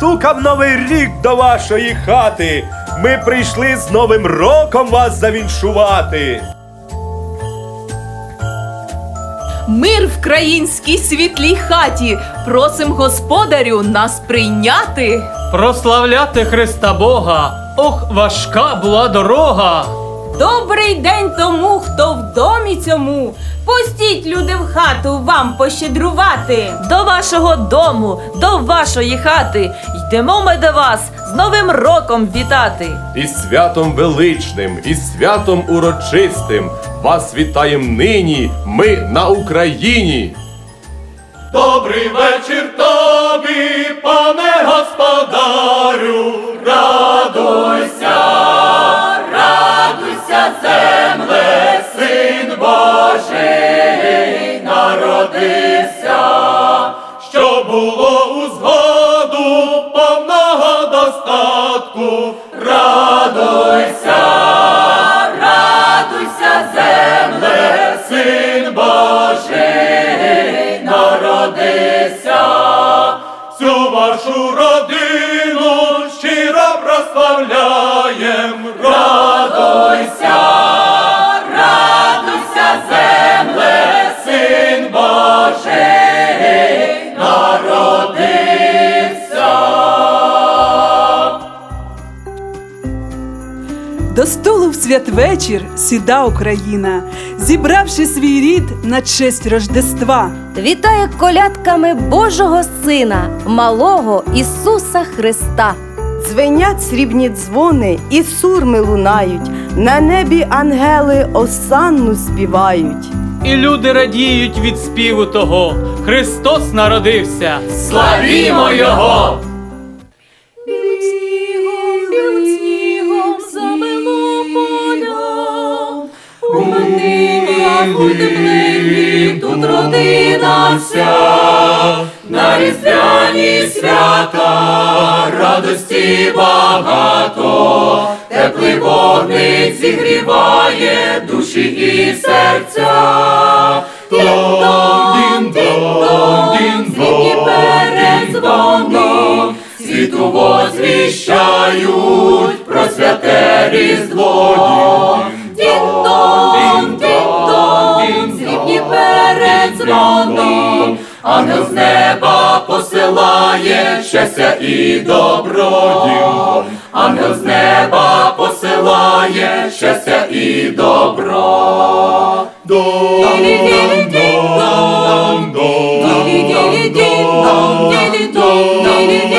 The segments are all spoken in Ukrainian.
застукав новий рік до вашої хати. Ми прийшли з Новим роком вас завіншувати. Мир в країнській світлій хаті. Просим господарю нас прийняти. Прославляти Христа Бога. Ох, важка була дорога. Добрий день тому, хто в домі цьому. Пустіть люди в хату вам пощедрувати. До вашого дому, до вашої хати. Йдемо ми до вас з Новим роком вітати. Із святом величним, із святом урочистим. Вас вітаєм нині, ми на Україні. Добрий вечір тобі, пане господарю, Божий народився, що було у згоду повного достатку, радуйся, радуйся, земле, син Божий народився, всю вашу До столу в святвечір сіда Україна, зібравши свій рід на честь Рождества. Вітає колядками Божого Сина, малого Ісуса Христа. Дзвенять срібні дзвони і сурми лунають, на небі ангели осанну співають. І люди радіють від співу того. Христос народився. Славімо Його! У теплині, тут родина вся. На різдвяні свята радості багато, теплий вогник зігріває душі і серця. Дін-дон, дін-дон, Світні передзвони, світу возвіщають про святе Різдво. Дін-дон, срібні передзвони. Ангел з неба посилає щастя і добро. Ангел з неба посилає щастя і добро. Дон-дон-дон-дон, Ділі-ділі-дін-дон, ділі-дон, ділі-ділі-дін-дон,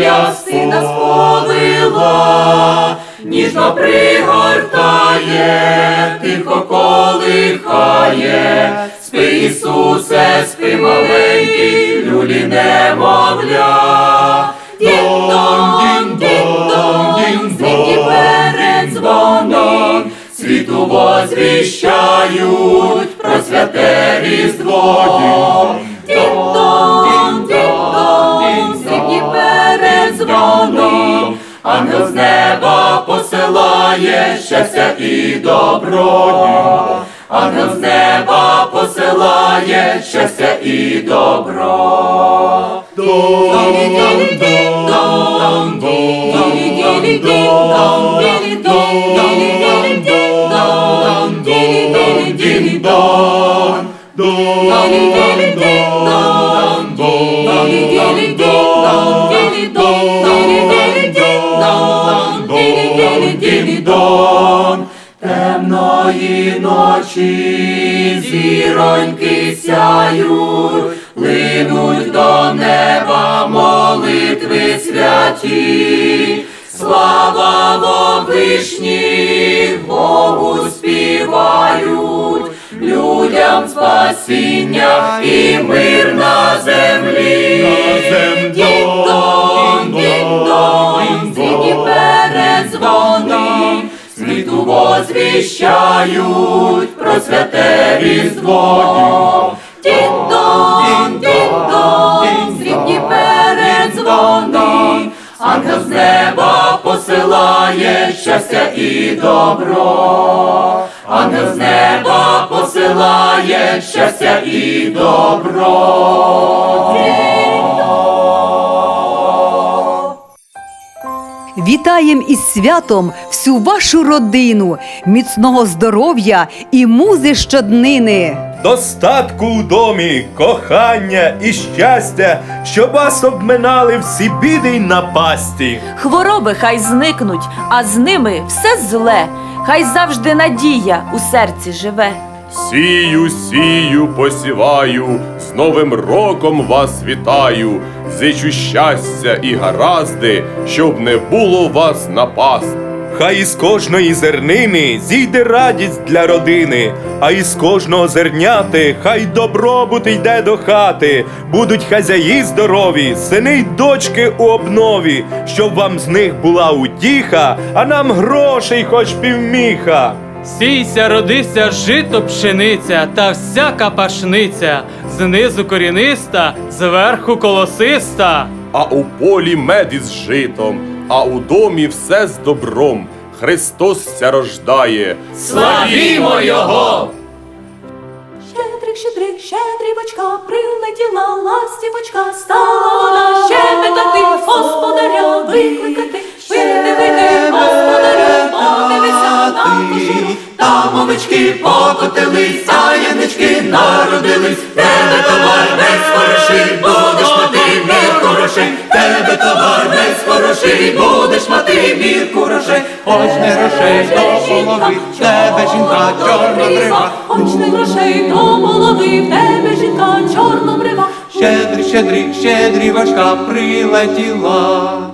Марія сина сповила, ніжно пригортає, тихо колихає, спи, Ісусе, спи, маленький, люлі немовля. Дін-дон, дін-дон, світі передзвони, світу возвіщають про святе Різдво. Передзвони, ангел з неба посилає щастя і добро. Ангел з неба посилає щастя і добро. Темної ночі зіроньки сяють, линуть до неба молитви святі, слава во Богу співають, людям спасіння і мир на землі. Возвіщають про святе Різдво. Дін-дон, дін-дон, срібні передзвони, ангел з неба посилає щастя і добро. Ангел з неба посилає щастя і добро. Вітаєм із святом всю вашу родину, міцного здоров'я і музи щоднини. Достатку у домі, кохання і щастя, щоб вас обминали всі біди й напасті. Хвороби хай зникнуть, а з ними все зле. Хай завжди надія у серці живе. Сію, сію, посіваю, Новим роком вас вітаю, зичу щастя і гаразди, щоб не було вас напаст. Хай із кожної зернини зійде радість для родини, а із кожного зерняти хай добробут йде до хати. Будуть хазяї здорові, сини й дочки у обнові, щоб вам з них була утіха, а нам грошей хоч півміха. Сійся, родися, жито пшениця та всяка пашниця, знизу коріниста, зверху колосиста. А у полі мед із житом, а у домі все з добром. Христос ся рождає. Славімо Його! Щедрик, щедрик, щедрівочка, прилетіла ластівочка, стала вона щебетати, господаря викликати, вийди, Там овечки покотились, а народились, тебе товар весь хороший, будеш мати мір хороший, тебе товар весь хороший, будеш мати мір хороший. Хоч не грошей до голови, в тебе жінка чорнобрива. Хоч не грошей до голови, в тебе жінка чорна чорнобрива. Щедрий, щедрий, щедрівочка прилетіла.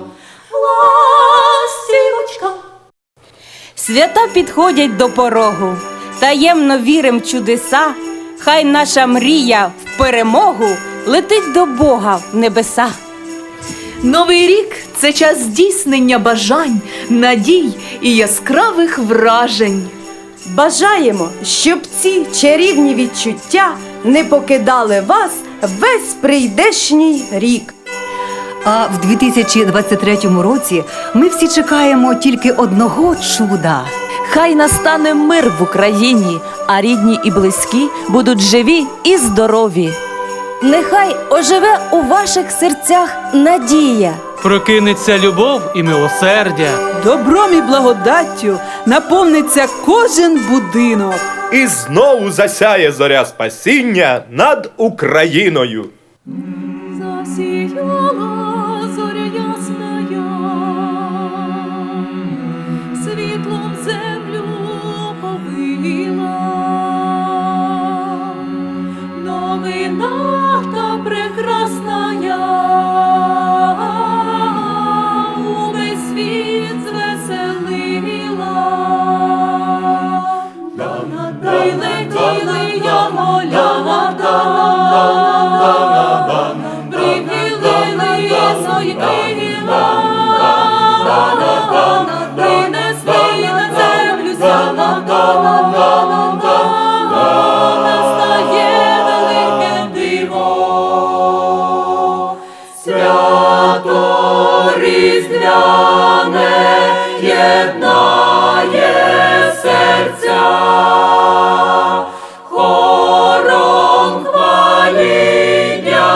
Свята підходять до порогу, таємно вірим чудеса. Хай наша мрія в перемогу летить до Бога в небеса. Новий рік це час здійснення бажань, надій і яскравих вражень. Бажаємо, щоб ці чарівні відчуття не покидали вас весь прийдешній рік. А в 2023 році ми всі чекаємо тільки одного чуда. Хай настане мир в Україні, а рідні і близькі будуть живі і здорові. Нехай оживе у ваших серцях надія. Прокинеться любов і милосердя. Добром і благодаттю наповниться кожен будинок. І знову засяє зоря спасіння над Україною. Засіяла Різдвяне єднає серця, хором хваління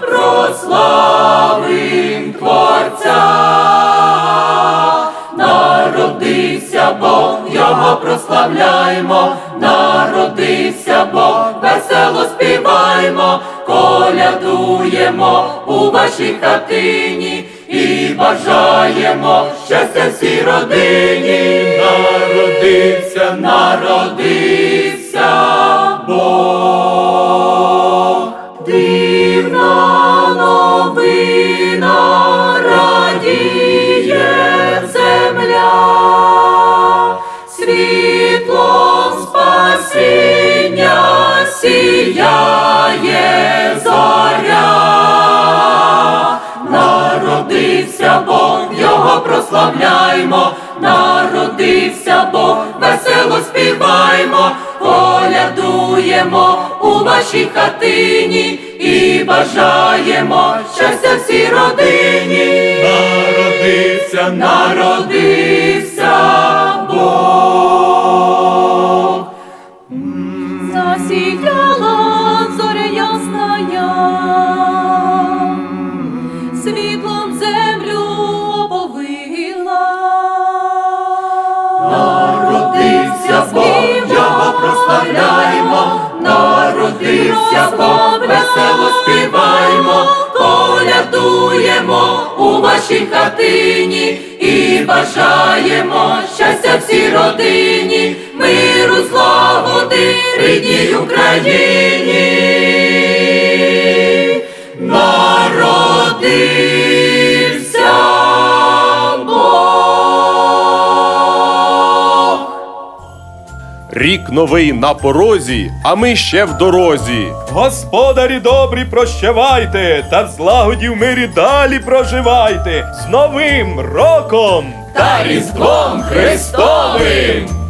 прославим Творця. Народився Бог, Його прославляємо, народився Бог, весело співаємо, колядуємо у вашій хатині і бажаємо щастя всій родині. Народився, народився Бог. Дивна новина радіє земля, світлом спасіння сіяє його прославляймо, народився Бог, весело співаймо, колядуємо у вашій хатині і бажаємо щастя всій родині. Народився Народився Бог. Засіяла зоря ясная, світлом Бог, весело співаймо, колядуємо у вашій хатині і бажаємо щастя всій родині, миру, злагоди, рідній Україні. Рік новий на порозі, а ми ще в дорозі. Господарі добрі, прощавайте, та в злагоді в мирі далі проживайте. З Новим роком! Та Різдвом Христовим